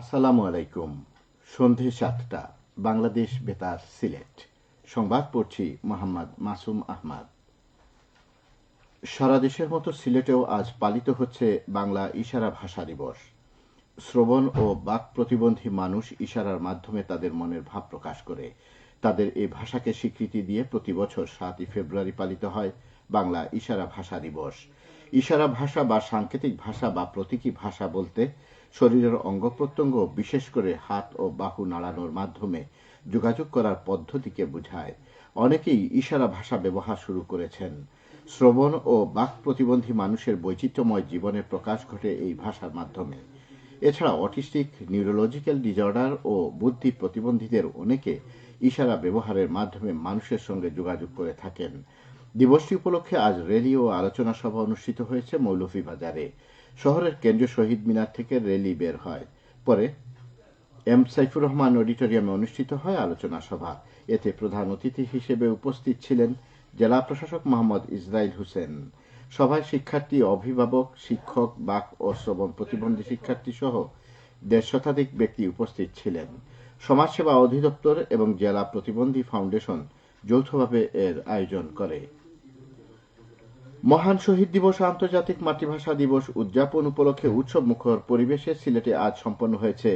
আসসালামু আলাইকুম। সন্ধে সাতটা, বাংলাদেশ বেতার সিলেট। সংবাদ পড়ছি মোহাম্মদ মাসুম আহমদ। সারা দেশের মতো সিলেটেও আজ পালিত হচ্ছে বাংলা ইশারা ভাষা দিবস। শ্রবণ ও বাক প্রতিবন্ধী মানুষ ইশারার মাধ্যমে তাদের মনের ভাব প্রকাশ করে। তাদের এই ভাষাকে স্বীকৃতি দিয়ে প্রতি বছর সাতই ফেব্রুয়ারি পালিত হয় বাংলা ইশারা ভাষা দিবস। ইশারা ভাষা বা সাংকেতিক ভাষা বা প্রতীকী ভাষা বলতে শরীরের অঙ্গ প্রত্যঙ্গ, বিশেষ করে হাত ও বাহু নাড়ানোর মাধ্যমে যোগাযোগ করার পদ্ধতিকে বোঝায়। অনেকেই ইশারা ভাষা ব্যবহার শুরু করেছেন। শ্রবণ ও বাক প্রতিবন্ধী মানুষের বৈচিত্র্যময় জীবনের প্রকাশ ঘটে এই ভাষার মাধ্যমে। এছাড়া অটিস্টিক, নিউরোলজিক্যাল ডিজর্ডার ও বুদ্ধি প্রতিবন্ধীদের অনেকে ইশারা ব্যবহারের মাধ্যমে মানুষের সঙ্গে যোগাযোগ করে থাকেন। দিবসটি উপলক্ষে আজ র্যালি ও আলোচনা সভা অনুষ্ঠিত হয়েছে মৌলভীবাজারে। শহরের কেন্দ্রীয় শহীদ মিনার থেকে র্যালি বের হয়। পরে এম সাইফুর রহমান অডিটোরিয়ামে অনুষ্ঠিত হয় আলোচনা সভা। এতে প্রধান অতিথি হিসেবে উপস্থিত ছিলেন জেলা প্রশাসক মোহাম্মদ ইসরাইল হোসেন। সভায় শিক্ষার্থী, অভিভাবক, শিক্ষক, বাক ও শ্রবণ প্রতিবন্ধী শিক্ষার্থী সহ দেড় শতাধিক ব্যক্তি উপস্থিত ছিলেন। সমাজসেবা অধিদপ্তর এবং জেলা প্রতিবন্ধী ফাউন্ডেশন যৌথভাবে এর আয়োজন করে। মহান শহীদ দিবস আন্তর্জাতিক মাতৃভাষা দিবস উদযাপন উপলক্ষে উৎসব মুখর পরিবেশে সিলেটে আজ সম্পন্ন হয়েছে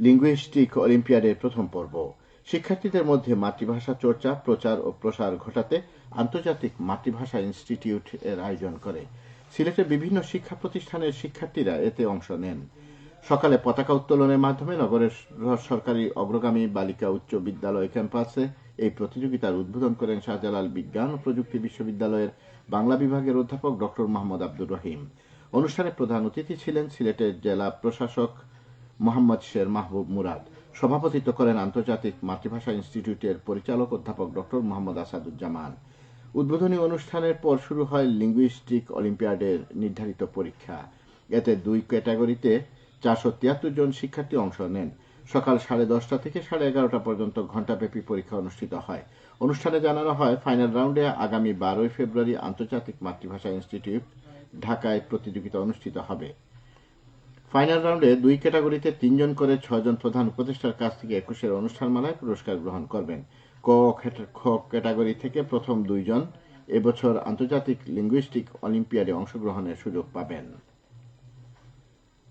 লিঙ্গুইস্টিক অলিম্পিয়াডের প্রথম পর্ব। শিক্ষার্থীদের মধ্যে মাতৃভাষা চর্চা, প্রচার ও প্রসার ঘটাতে আন্তর্জাতিক মাতৃভাষা ইনস্টিটিউট এর আয়োজন করে। সিলেটের বিভিন্ন শিক্ষা প্রতিষ্ঠানের শিক্ষার্থীরা এতে অংশ নেন। সকালে পতাকা উত্তোলনের মাধ্যমে নগরের সরকারি অগ্রগামী বালিকা উচ্চ বিদ্যালয় ক্যাম্পাসে এই প্রতিযোগিতার উদ্বোধন করেন শাহজালাল বিজ্ঞান ও প্রযুক্তি বিশ্ববিদ্যালয়ের বাংলা বিভাগের অধ্যাপক ডক্টর মোহাম্মদ আব্দুর রহিম। অনুষ্ঠানে প্রধান অতিথি ছিলেন সিলেটের জেলা প্রশাসক মোহাম্মদ শের মাহবুব মুরাদ। সভাপতিত্ব করেন আন্তর্জাতিক মাতৃভাষা ইনস্টিটিউটের পরিচালক অধ্যাপক ডক্টর মোহাম্মদ আসাদুজ্জামান। উদ্বোধনী অনুষ্ঠানের পর শুরু হয় লিঙ্গুইস্টিক অলিম্পিয়াডের নির্ধারিত পরীক্ষা। এতে দুই ক্যাটাগরিতে চারশো তিয়াত্তর জন শিক্ষার্থী অংশ নেন। সকাল সাড়ে দশটা থেকে সাড়ে এগারোটা পর্যন্ত ঘণ্টাব্যাপী পরীক্ষা অনুষ্ঠিত হয়। অনুষ্ঠানে জানানো হয়, ফাইনাল রাউন্ডে আগামী বারোই ফেব্রুয়ারি আন্তর্জাতিক মাতৃভাষা ইনস্টিটিউট ঢাকায় প্রতিযোগিতা অনুষ্ঠিত হবে। ফাইনাল রাউন্ডে দুই ক্যাটাগরিতে তিনজন করে ছয়জন প্রধান উপদেষ্টার কাছ থেকে একুশের অনুষ্ঠানমালায় পুরস্কার গ্রহণ করবেন। ক খ ক্যাটাগরি থেকে প্রথম দুইজন এবছর আন্তর্জাতিক লিঙ্গুইস্টিক অলিম্পিয়াডে অংশগ্রহণের সুযোগ পাবেন।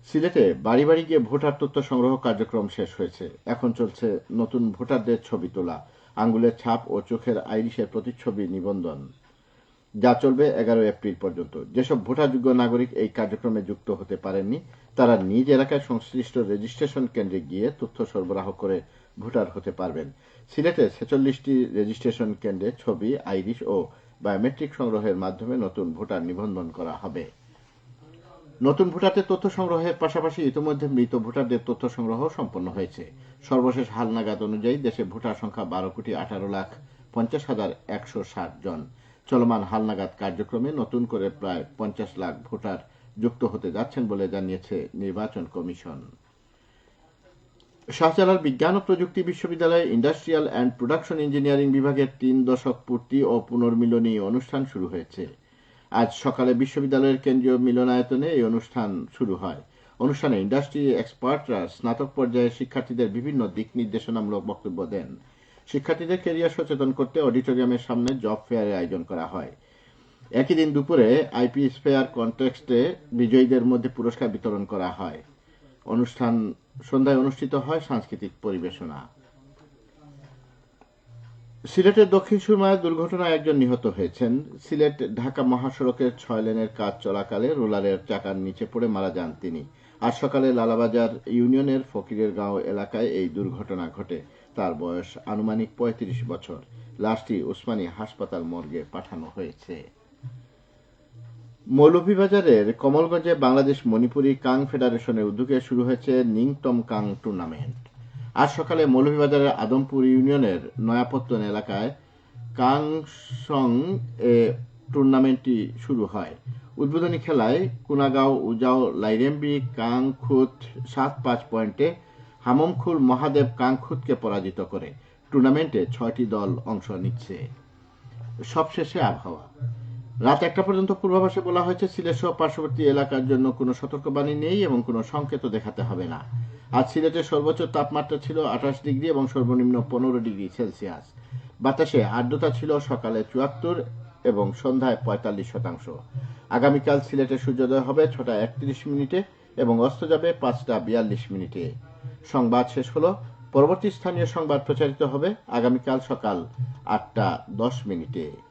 সিলেটে বাড়ি বাড়ি গিয়ে ভোটার তথ্য সংগ্রহ কার্যক্রম শেষ হয়েছে। এখন চলছে নতুন ভোটারদের ছবি তোলা, আঙ্গুলের ছাপ ও চোখের আইরিশের প্রতিচ্ছবি নিবন্ধন। যা চলবে এগারো এপ্রিল পর্যন্ত। যেসব ভোটারযোগ্য নাগরিক এই কার্যক্রমে যুক্ত হতে পারেননি, তারা নিজ এলাকায় সংশ্লিষ্ট রেজিস্ট্রেশন কেন্দ্রে গিয়ে তথ্য সরবরাহ করে ভোটার হতে পারবেন। সিলেটে ছেচল্লিশটি রেজিস্ট্রেশন কেন্দ্রে ছবি, আইরিশ ও বায়োমেট্রিক সংগ্রহের মাধ্যমে নতুন ভোটার নিবন্ধন করা হবে। নতুন ভোটারদের তথ্য সংগ্রহের পাশাপাশি ইতিমধ্যে মৃত ভোটারদের তথ্য সংগ্রহ সম্পন্ন হয়েছে। সর্বশেষ হালনাগাদ অনুযায়ী দেশে ভোটার সংখ্যা বারো কোটি আঠারো লাখ পঞ্চাশ হাজার একশো ষাট জন। চলমান হালনাগাদ কার্যক্রমে নতুন করে প্রায় পঞ্চাশ লাখ ভোটার যুক্ত হতে যাচ্ছেন বলে জানিয়েছে নির্বাচন কমিশন। শাহজালাল বিজ্ঞান ও প্রযুক্তি বিশ্ববিদ্যালয়ে ইন্ডাস্ট্রিয়াল অ্যান্ড প্রোডাকশন ইঞ্জিনিয়ারিং বিভাগের তিন দশক পূর্তি ও পুনর্মিলনী অনুষ্ঠান শুরু হয়েছে। আজ সকালে বিশ্ববিদ্যালয়ের কেন্দ্রীয় মিলনায়তনে এই অনুষ্ঠান শুরু হয়। অনুষ্ঠানে ইন্ডাস্ট্রি এক্সপার্টরা স্নাতক পর্যায়ে শিক্ষার্থীদের বিভিন্ন দিক নির্দেশনামূলক বক্তব্য দেন। শিক্ষার্থীদের কেরিয়ার সচেতন করতে অডিটোরিয়ামের সামনে জব ফেয়ারের আয়োজন করা হয়। একই দিন দুপুরে আইপিএস ফেয়ার কন্টেক্সটে বিজয়ীদের মধ্যে পুরস্কার বিতরণ করা হয়। অনুষ্ঠান সন্ধ্যায় অনুষ্ঠিত হয় সাংস্কৃতিক পরিবেশনা। সিলেটের দক্ষিণ সুরমায় দুর্ঘটনায় একজন নিহত হয়েছেন। সিলেট ঢাকা মহাসড়কের ছয় লেনের কাজ চলাকালে রোলারের চাকার নিচে পড়ে মারা যান তিনি। আজ সকালে লালাবাজার ইউনিয়নের ফকিরের গাঁও এলাকায় এই দুর্ঘটনা ঘটে। তার বয়স আনুমানিক পঁয়ত্রিশ বছর। লাশটি উসমানী হাসপাতাল মর্গে পাঠানো হয়েছে। মৌলভীবাজারের কমলগঞ্জে বাংলাদেশ মণিপুরী কাং ফেডারেশনের উদ্যোগে শুরু হয়েছে নিংটম কাং টুর্নামেন্ট। আজ সকালে মৌলভীবাজারের আদমপুর ইউনিয়নের নয়াপত্তন এলাকায় কাংসং এ টুর্নামেন্টটি শুরু হয়। উদ্বোধনী খেলায় কুনাগাঁও, উজাও, লাইরেম্বি, কাংখুত সাত পাঁচ পয়েন্টে, হামমখুল, মহাদেব কাংখুতকে পরাজিত করে। টুর্নামেন্টে ছয়টি দল অংশ নিচ্ছে। সবশেষে আবহাওয়া। রাত একটা পর্যন্ত পূর্বাভাসে বলা হয়েছে, সিলেট সহ পার্শ্ববর্তী এলাকার জন্য কোনো সতর্কবাণী নেই এবং কোনো সংকেত দেখাতে হবে না। আজ সিলেটের সর্বোচ্চ তাপমাত্রা ছিল আঠাশ ডিগ্রি এবং সর্বনিম্ন পনেরো ডিগ্রি সেলসিয়াস। বাতাসে আর্দ্রতা ছিল সকালে চুয়াত্তর এবং সন্ধ্যায় পঁয়তাল্লিশ শতাংশ। আগামীকাল সিলেটে সূর্যোদয় হবে ছটা একত্রিশ মিনিটে এবং অস্ত যাবে পাঁচটা বিয়াল্লিশ মিনিটে। সংবাদ শেষ হলো। পরবর্তী স্থানীয় সংবাদ প্রচারিত হবে আগামীকাল সকাল আটটা দশ মিনিটে।